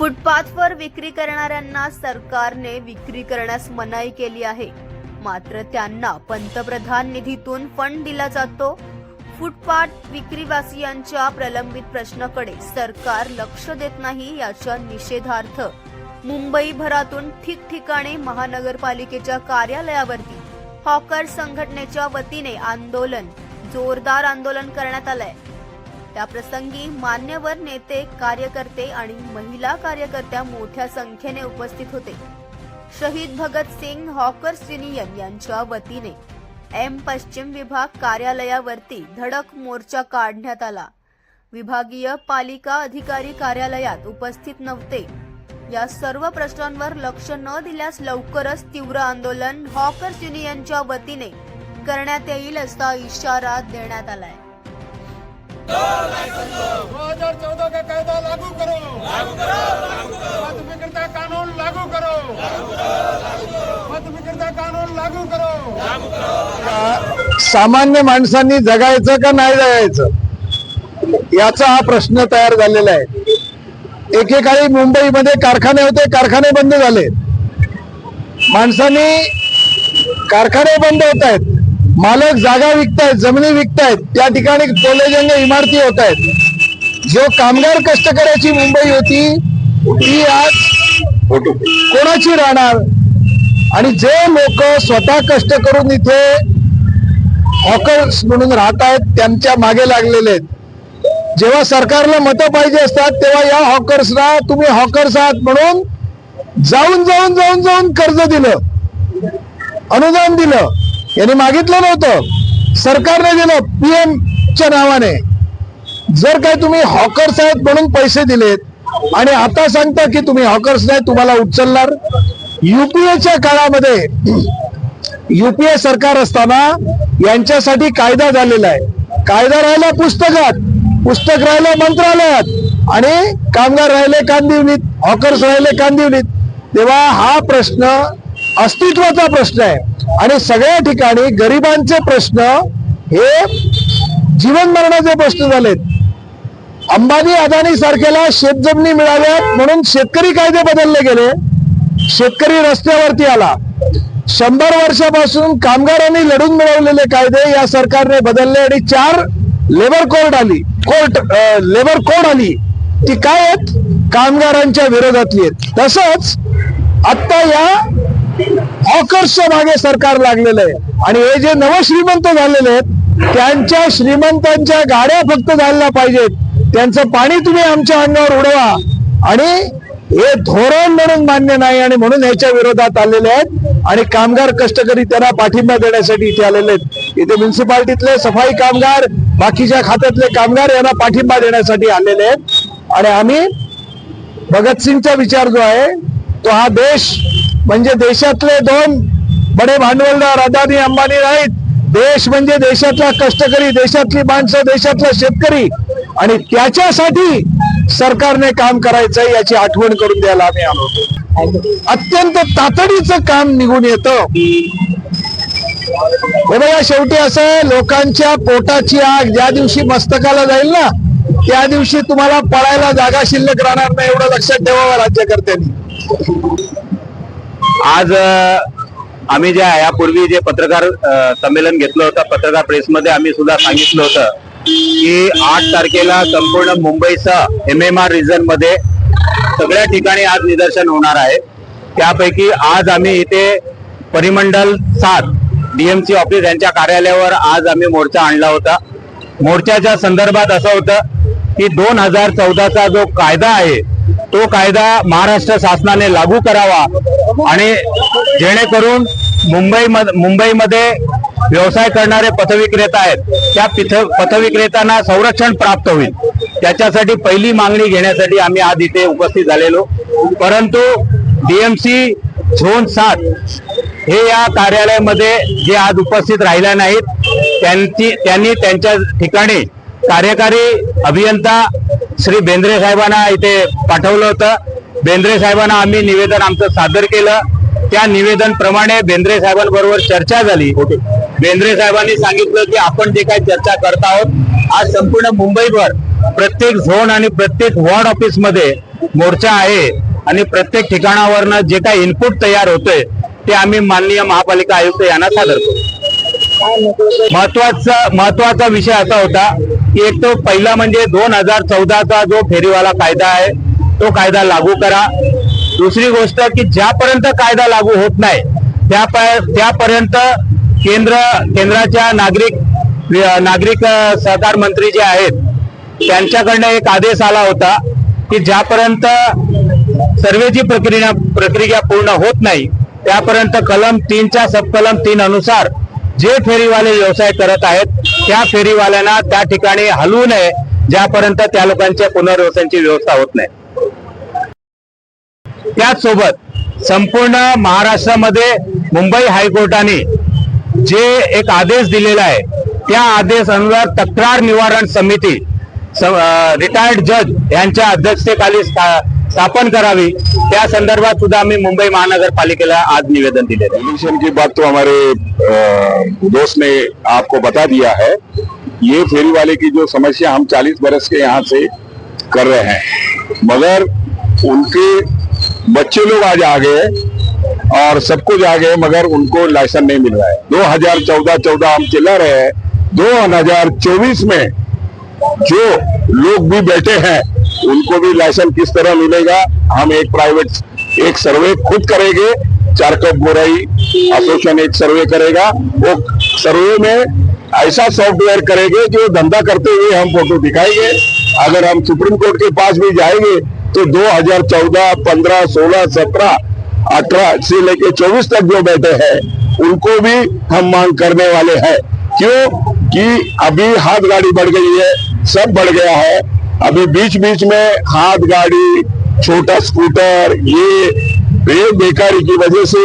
फुटपाथवर विक्री करणाऱ्यांना सरकारने विक्री करण्यास मनाई केली आहे. मात्र त्यांना पंतप्रधान निधीतून फंड दिला जातो. फुटपाथ विक्रीवासियांच्या प्रलंबित प्रश्नाकडे सरकार लक्ष देत नाही याच्या निषेधार्थ मुंबईभरातून ठिकठिकाणी महानगरपालिकेच्या कार्यालयावरती हॉकर संघटनेच्या वतीने आंदोलन जोरदार आंदोलन करण्यात आलंय. त्याप्रसंगी मान्यवर नेते कार्यकर्ते आणि महिला कार्यकर्त्या मोठ्या संख्येने उपस्थित होते. शहीद भगत सिंग हॉकर्स युनियन यांच्या वतीने एम पश्चिम विभाग कार्यालयावरती धडक मोर्चा काढण्यात आला. विभागीय पालिका अधिकारी कार्यालयात उपस्थित नव्हते. या सर्व प्रश्नांवर लक्ष न दिल्यास लवकरच तीव्र आंदोलन हॉकर्स युनियनच्या वतीने करण्यात येईल असा इशारा देण्यात आलाय. दो हजार चौदह का कायदा लागू करो। लागू करो मत विक्रेता कानून लागू करो। मत विक्रेता कानून लागू करो। सामान्य माणसांनी जगायचं का नाही जगायचं? याचा हा प्रश्न तयार झालेला आहे. एकेकाळी मुंबईमध्ये कारखाने होते कारखाने बंद झाले. माणसांनी कारखाने बंद होत आहेत. मालक जागा विकतायत जमिनी विकतायत त्या ठिकाणी टोलेजंग इमारती होत आहेत जो कामगार कष्टकऱ्याची मुंबई होती ती आज कोणाची राहणार? आणि जे लोक स्वतः कष्ट करून इथे हॉकर्स म्हणून राहत आहेत त्यांच्या मागे लागलेले आहेत. जेव्हा सरकारला मतं पाहिजे असतात तेव्हा या हॉकर्सना तुम्ही हॉकर्स आहात म्हणून जाऊन जाऊन जाऊन जाऊन कर्ज दिलं. अनुदान दिलं. यांनी मागितलं नव्हतं. सरकारने दिलं पीएम च्या नावाने. जर काय तुम्ही हॉकर्स आहेत म्हणून पैसे दिलेत आणि आता सांगता की तुम्ही हॉकर्स नाही तुम्हाला उचलणार. युपीएच्या काळामध्ये युपीए सरकार असताना यांच्यासाठी कायदा झालेला आहे. कायदा राहिला पुस्तकात पुस्तक राहिलं मंत्रालयात आणि कामगार राहिले कांदिवलीत हॉकर्स राहिले कांदिवलीत. तेव्हा हा प्रश्न अस्तित्वाचा प्रश्न आहे. आणि सगळ्या ठिकाणी गरिबांचे प्रश्न हे जीवन मरणाचे प्रश्न झालेत. अंबानी अदानी सारख्याला शेतजमिनी मिळाव्यात म्हणून शेतकरी कायदे बदलले गेले. शेतकरी रस्त्यावरती आला. शंभर वर्षापासून कामगारांनी लढून मिळवलेले कायदे या सरकारने बदलले आणि चार लेबर कोर्ट आली. कोर्ट लेबर कोड आली. ती काय आहेत? कामगारांच्या विरोधातली आहेत. तसंच आता या हॉकर्सच्या मागे सरकार लागलेलं आहे. आणि हे जे नवश्रीमंत झालेले आहेत त्यांच्या श्रीमंतांच्या गाड्या फक्त झाल्या पाहिजेत. त्यांचं पाणी तुम्ही आमच्या अंगावर उडवा. आणि हे धोरण म्हणून मान्य नाही आणि म्हणून ह्याच्या विरोधात आलेले आहेत. आणि कामगार कष्टकरी त्यांना पाठिंबा देण्यासाठी इथे आलेले आहेत. इथे म्युन्सिपाल्टीतले सफाई कामगार बाकीच्या खात्यातले कामगार यांना पाठिंबा देण्यासाठी आलेले आहेत. आणि आम्ही भगतसिंगचा विचार जो आहे तो हा देश म्हणजे देशातले दोन बडे भांडवलदार अदानी अंबानी नाहीत देश म्हणजे देशातला कष्टकरी देशातली माणसं देशातला शेतकरी. आणि त्याच्यासाठी सरकारने काम करायचं याची आठवण करून द्यायला आम्ही आलो अत्यंत तातडीचं काम निघून येतं. हे बघा शेवटी असं लोकांच्या पोटाची आग ज्या दिवशी मस्तकाला जाईल ना त्या दिवशी तुम्हाला पळायला जागा शिल्लक राहणार नाही एवढं लक्षात ठेवावं राज्यकर्त्यांनी. आज आम्ही जे आहे, यापूर्वी जे पत्रकार संमेलन घेतलं होतं पत्रकार प्रेसमध्ये आम्ही सुद्धा सांगितलं होतं की आठ तारखेला संपूर्ण मुंबईसह एम एम आर रिजनमध्ये सगळ्या ठिकाणी आज निदर्शन होणार आहे. त्यापैकी आज आम्ही इथे परिमंडल सात डीएमसी ऑफिस यांच्या कार्यालयावर आज आम्ही मोर्चा आणला होता. मोर्चाच्या संदर्भात असं होतं की दोन हजार चौदाचा जो कायदा आहे तो कायदा महाराष्ट्र शासनाने लागू करावा. आणि जेणेकरून मुंबई मुंबईमध्ये व्यवसाय करणारे पथविक्रेता आहेत त्या पिथ पथविक्रेत्यांना संरक्षण प्राप्त होईल. त्याच्यासाठी पहिली मागणी घेण्यासाठी आम्ही आज इथे उपस्थित झालेलो. परंतु डीएमसी झोन सात हे या कार्यालयामध्ये जे आज उपस्थित राहिल्या नाहीत त्यांची त्यांनी त्यांच्या ठिकाणी कार्यकारी अभियंता श्री बेंद्रे साहेबांना इथे पाठवलं होतं. बेंद्रे साहेबांना आम्ही निवेदन आमचं सादर केलं. त्या निवेदन प्रमाणे बेंद्रे साहेबांबरोबर चर्चा झाली. बेंद्रे साहेबांनी सांगितलं की आपण जे काही चर्चा करत आहोत आज संपूर्ण मुंबईभर प्रत्येक झोन आणि प्रत्येक वॉर्ड ऑफिसमध्ये मोर्चा आहे आणि प्रत्येक ठिकाणावरनं जे काही इनपुट तयार होतंय ते आम्ही माननीय महापालिका आयुक्त यांना सादर करू. महत्त्वाचा महत्त्वाचा विषय असा होता की एक तो पहिला म्हणजे दोन हजार चौदाचा जो फेरीवाला कायदा आहे तो कायदा लागू करा. दुसरी गोष्ट की ज्यापर्यंत कायदा लागू होत नाही त्या त्यापर्यंत केंद्र केंद्राच्या नागरिक नागरिक सहकार मंत्री जे आहेत त्यांच्याकडनं एक आदेश आला होता की ज्यापर्यंत सर्वेची प्रक्रिया प्रक्रिया पूर्ण होत नाही त्यापर्यंत कलम तीनच्या सबकलम तीन अनुसार जे फेरीवाले व्यवसाय करत आहेत त्या फेरीवाल्यांना त्या ठिकाणी हलवू नये ज्यापर्यंत त्या लोकांच्या पुनर्वसनची व्यवस्था होत नाही. त्याचसोबत संपूर्ण महाराष्ट्रामध्ये मुंबई हायकोर्टाने जे एक आदेश दिलेला आहे त्या आदेशानुसार तक्रार निवारण समिती रिटायर्ड जज यांच्या अध्यक्षतेखाली स्था- स्थापन करावी. त्या संदर्भात सुद्धा आम्ही मुंबई महानगरपालिकेला आज निवेदन दिले आहे. की बात तो हमारे दोस्त ने आपको बता दिया है। ये फेरी वाले की जो समस्या हम 40 बरस के यहाँ से कर रहे हैं मगर उनके बच्चे लोग आज आ गए और सब कुछ आ गए, मगर उनको लाइसेंस नहीं मिल रहा है। 2014 14 हम चिल्ला रहे हैं। 2024 में जो लोग भी बैठे हैं, उनको भी लाइसेंस किस तरह मिलेगा, हम एक प्राइवेट एक सर्वे खुद करेंगे। चारकप गोराई एसोसिएशन एक सर्वे करेगा। वो सर्वे में ऐसा सॉफ्टवेयर करेंगे जो धंधा करते हुए हम फ़ोटो दिखाएँगे। अगर हम सुप्रीम कोर्ट के पास भी जाएँगे तो 2014, 15, 16, 17, 18 से लेके 24 तक जो बैठे हैं उनको भी हम मांग करने वाले हैं। क्यों? कि अभी हाथ गाड़ी बढ़ गई है सब बढ़ गया है। अभी बीच बीच में हाथ गाड़ी छोटा स्कूटर ये बेकारी की वजह से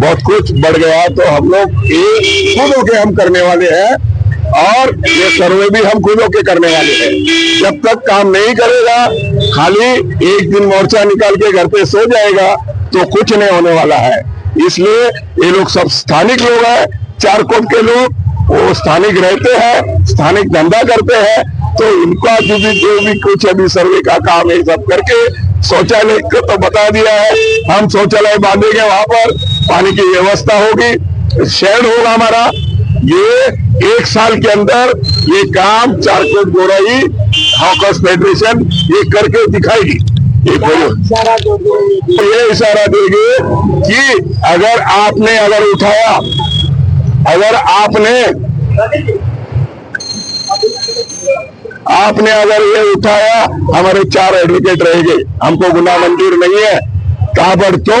बहुत कुछ बढ़ गया तो हम लोग ये खुद होके हम करने वाले हैं और ये सर्वे भी हम खुद होके करने वाले हैं। जब तक काम नहीं करेगा खाली एक दिन मोर्चा निकाल के घर पे सो जाएगा तो कुछ नहीं होने वाला है। इसलिए ये लोग सब स्थानिक लोग हैं, चार कोट के लोग, वो स्थानिक रहते हैं, स्थानिक धंधा करते हैं तो इनका जो भी जो भी कुछ अभी सर्वे का काम है सब करके शौचालय तो बता दिया है। हम शौचालय बांधेंगे वहाँ पर, पानी की व्यवस्था होगी शेड होगा हमारा। ये एक साल के अंदर ये काम चारकोट गोराई हॉकर्स फेडरेशन ये करके दिखाएगी। ये बोलो। ये इशारा देंगे कि अगर आपने अगर उठाया अगर आपने आपने अगर ये उठाया हमारे चार एडवोकेट रहेंगे। हमको गुना मंजूर नहीं है। काबर तो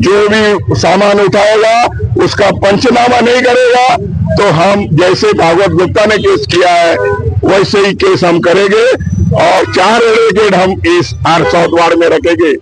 जो भी सामान उठाएगा उसका पंचनामा नहीं करेगा। तो हम जैसे भागवत गुप्ता ने केस किया है वैसे ही केस हम करेंगे और चार एडवोकेट हम इस आर साउथ वार्ड में रखेंगे।